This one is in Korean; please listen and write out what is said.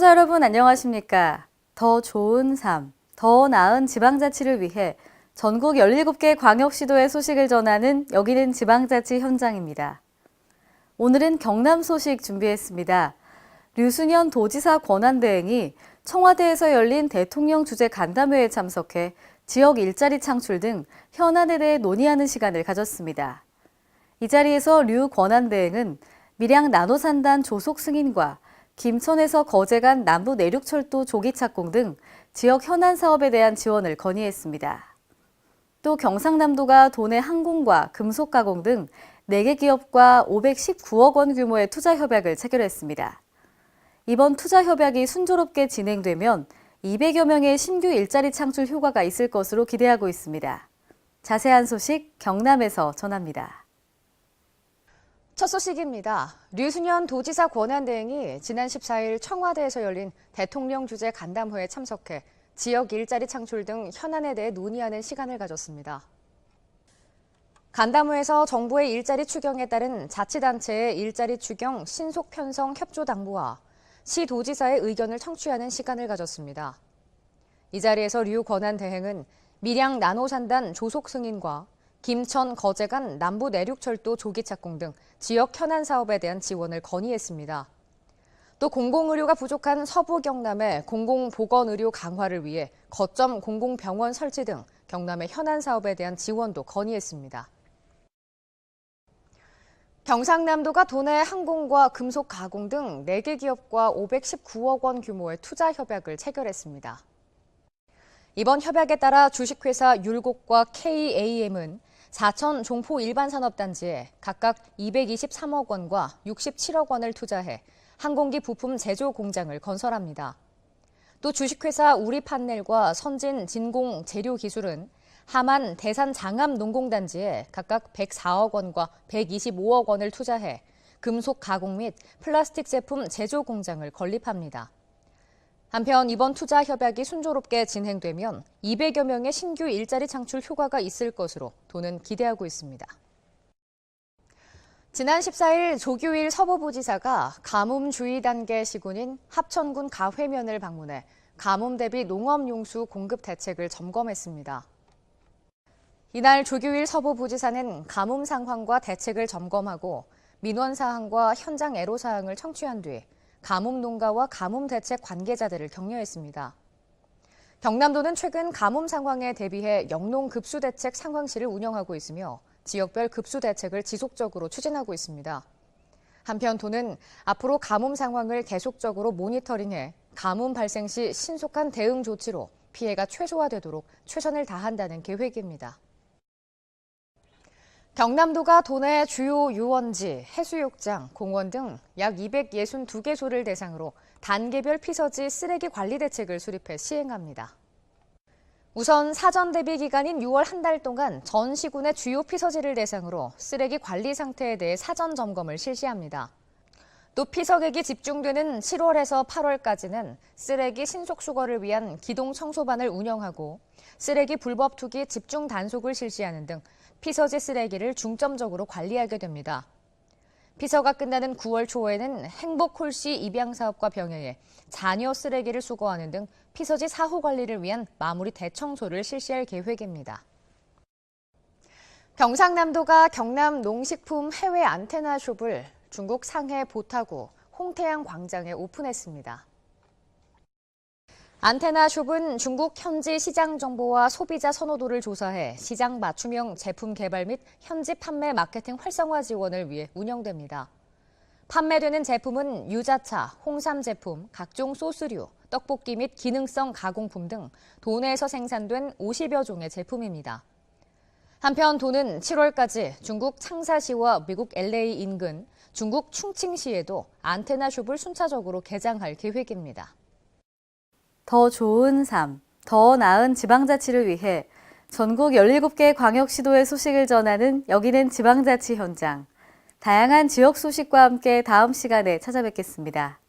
시청자 여러분 안녕하십니까? 더 좋은 삶, 더 나은 지방자치를 위해 전국 17개 광역시도의 소식을 전하는 여기는 지방자치 현장입니다. 오늘은 경남 소식 준비했습니다. 류순현 도지사 권한대행이 청와대에서 열린 대통령 주재 간담회에 참석해 지역 일자리 창출 등 현안에 대해 논의하는 시간을 가졌습니다. 이 자리에서 류 권한대행은 밀양 나노산단 조속 승인과 김천에서 거제 간 남부 내륙철도 조기 착공 등 지역 현안 사업에 대한 지원을 건의했습니다. 또 경상남도가 도내 항공과 금속 가공 등 4개 기업과 519억 원 규모의 투자 협약을 체결했습니다. 이번 투자 협약이 순조롭게 진행되면 200여 명의 신규 일자리 창출 효과가 있을 것으로 기대하고 있습니다. 자세한 소식 경남에서 전합니다. 첫 소식입니다. 류순현 도지사 권한대행이 지난 14일 청와대에서 열린 대통령 주재 간담회에 참석해 지역 일자리 창출 등 현안에 대해 논의하는 시간을 가졌습니다. 간담회에서 정부의 일자리 추경에 따른 자치단체의 일자리 추경 신속 편성 협조 당부와 시 도지사의 의견을 청취하는 시간을 가졌습니다. 이 자리에서 류 권한대행은 밀양 나노산단 조속 승인과 김천 거제 간 남부 내륙철도 조기 착공 등 지역 현안 사업에 대한 지원을 건의했습니다. 또 공공의료가 부족한 서부 경남의 공공보건의료 강화를 위해 거점 공공병원 설치 등 경남의 현안 사업에 대한 지원도 건의했습니다. 경상남도가 도내 항공과 금속 가공 등 4개 기업과 519억 원 규모의 투자 협약을 체결했습니다. 이번 협약에 따라 주식회사 율곡과 KAM은 사천 종포 일반 산업단지에 각각 223억 원과 67억 원을 투자해 항공기 부품 제조 공장을 건설합니다. 또 주식회사 우리판넬과 선진 진공 재료 기술은 하만 대산 장암 농공단지에 각각 104억 원과 125억 원을 투자해 금속 가공 및 플라스틱 제품 제조 공장을 건립합니다. 한편 이번 투자 협약이 순조롭게 진행되면 200여 명의 신규 일자리 창출 효과가 있을 것으로 도는 기대하고 있습니다. 지난 14일 조규일 서부부지사가 가뭄 주의 단계 시군인 합천군 가회면을 방문해 가뭄 대비 농업 용수 공급 대책을 점검했습니다. 이날 조규일 서부부지사는 가뭄 상황과 대책을 점검하고 민원 사항과 현장 애로 사항을 청취한 뒤 가뭄 농가와 가뭄 대책 관계자들을 격려했습니다. 경남도는 최근 가뭄 상황에 대비해 영농 급수 대책 상황실을 운영하고 있으며 지역별 급수 대책을 지속적으로 추진하고 있습니다. 한편 도는 앞으로 가뭄 상황을 계속적으로 모니터링해 가뭄 발생 시 신속한 대응 조치로 피해가 최소화되도록 최선을 다한다는 계획입니다. 경남도가 도내 주요 유원지, 해수욕장, 공원 등 약 262개소를 대상으로 단계별 피서지 쓰레기 관리 대책을 수립해 시행합니다. 우선 사전 대비 기간인 6월 한 달 동안 전 시군의 주요 피서지를 대상으로 쓰레기 관리 상태에 대해 사전 점검을 실시합니다. 또 피서객이 집중되는 7월에서 8월까지는 쓰레기 신속 수거를 위한 기동 청소반을 운영하고 쓰레기 불법 투기 집중 단속을 실시하는 등 피서지 쓰레기를 중점적으로 관리하게 됩니다. 피서가 끝나는 9월 초에는 행복 홀씨 입양 사업과 병행해 잔여 쓰레기를 수거하는 등 피서지 사후 관리를 위한 마무리 대청소를 실시할 계획입니다. 경상남도가 경남 농식품 해외 안테나 숍을 중국 상해 보타구 홍태양 광장에 오픈했습니다. 안테나 숍은 중국 현지 시장 정보와 소비자 선호도를 조사해 시장 맞춤형 제품 개발 및 현지 판매 마케팅 활성화 지원을 위해 운영됩니다. 판매되는 제품은 유자차, 홍삼 제품, 각종 소스류, 떡볶이 및 기능성 가공품 등 도내에서 생산된 50여 종의 제품입니다. 한편 도는 7월까지 중국 창사시와 미국 LA 인근, 중국 충칭시에도 안테나 숍을 순차적으로 개장할 계획입니다. 더 좋은 삶, 더 나은 지방자치를 위해 전국 17개 광역시도의 소식을 전하는 여기는 지방자치 현장. 다양한 지역 소식과 함께 다음 시간에 찾아뵙겠습니다.